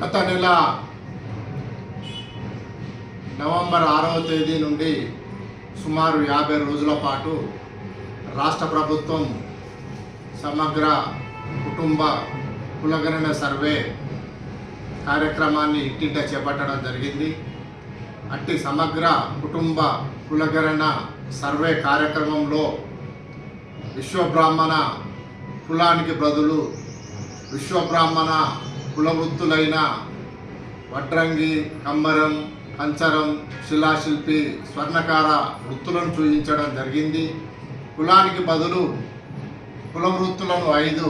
గత నెల నవంబర్ ఆరవ తేదీ నుండి సుమారు యాభై రోజుల పాటు రాష్ట్ర ప్రభుత్వం సమగ్ర కుటుంబ కులగణన సర్వే కార్యక్రమాన్ని ఇంటింట చేపట్టడం జరిగింది. అట్టి సమగ్ర కుటుంబ కులగణన సర్వే కార్యక్రమంలో విశ్వబ్రాహ్మణ కులానికి బదులు విశ్వబ్రాహ్మణ కులవృత్తులైన వడ్రంగి కమ్మరం కంచరం శిలాశిల్పి స్వర్ణకార వృత్తులను చూపించడం జరిగింది. కులానికి బదులు కులవృత్తులను ఐదు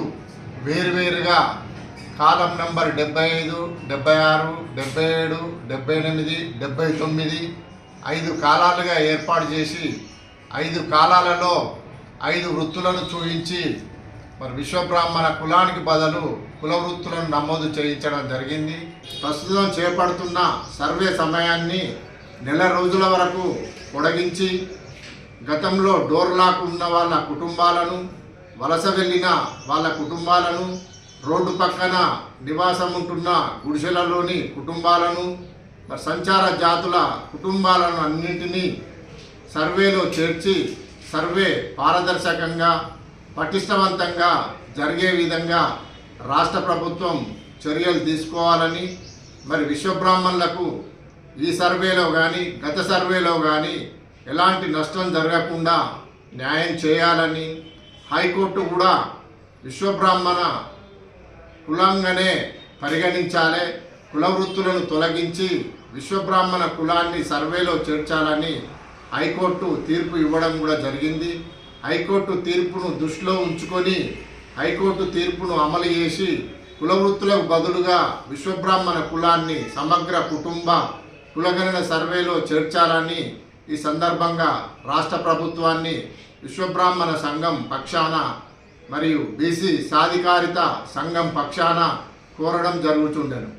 వేరువేరుగా కాలం నంబర్ డెబ్బై ఐదు డెబ్బై ఆరు డెబ్బై ఏడు డెబ్బై ఎనిమిది డెబ్బై తొమ్మిది ఐదు కాలాలుగా ఏర్పాటు చేసి ఐదు కాలాలలో ఐదు వృత్తులను చూపించి మరి విశ్వబ్రాహ్మణ కులానికి బదులు కుల వృత్తులను నమోదు చేయించడం జరిగింది. ప్రస్తుతం చేపడుతున్న సర్వే సమయాన్ని నెల రోజుల వరకు పొడిగించి గతంలో డోర్లాకు ఉన్న వాళ్ళ కుటుంబాలను వలస వెళ్ళిన వాళ్ళ కుటుంబాలను రోడ్డు పక్కన నివాసం ఉంటున్న గుడిసెలలోని కుటుంబాలను మరి సంచార జాతుల కుటుంబాలను అన్నింటినీ సర్వేలో చేర్చి సర్వే పారదర్శకంగా పటిష్టవంతంగా జరిగే విధంగా రాష్ట్ర ప్రభుత్వం చర్యలు తీసుకోవాలని మరి విశ్వబ్రాహ్మణులకు ఈ సర్వేలో కానీ గత సర్వేలో కానీ ఎలాంటి నష్టం జరగకుండా న్యాయం చేయాలని హైకోర్టు కూడా విశ్వబ్రాహ్మణ కులంగానే పరిగణించాలి. కుల వృత్తులను తొలగించి విశ్వబ్రాహ్మణ కులాన్ని సర్వేలో చేర్చాలని హైకోర్టు తీర్పు ఇవ్వడం కూడా జరిగింది. హైకోర్టు తీర్పును దృష్టిలో ఉంచుకొని హైకోర్టు తీర్పును అమలు చేసి కులవృత్తులకు బదులుగా విశ్వబ్రాహ్మణ కులాన్ని సమగ్ర కుటుంబ కులగణన సర్వేలో చేర్చాలని ఈ సందర్భంగా రాష్ట్ర ప్రభుత్వాన్ని విశ్వబ్రాహ్మణ సంఘం పక్షాన మరియు బీసీ సాధికారిత సంఘం పక్షాన కోరడం జరుగుతుండెను.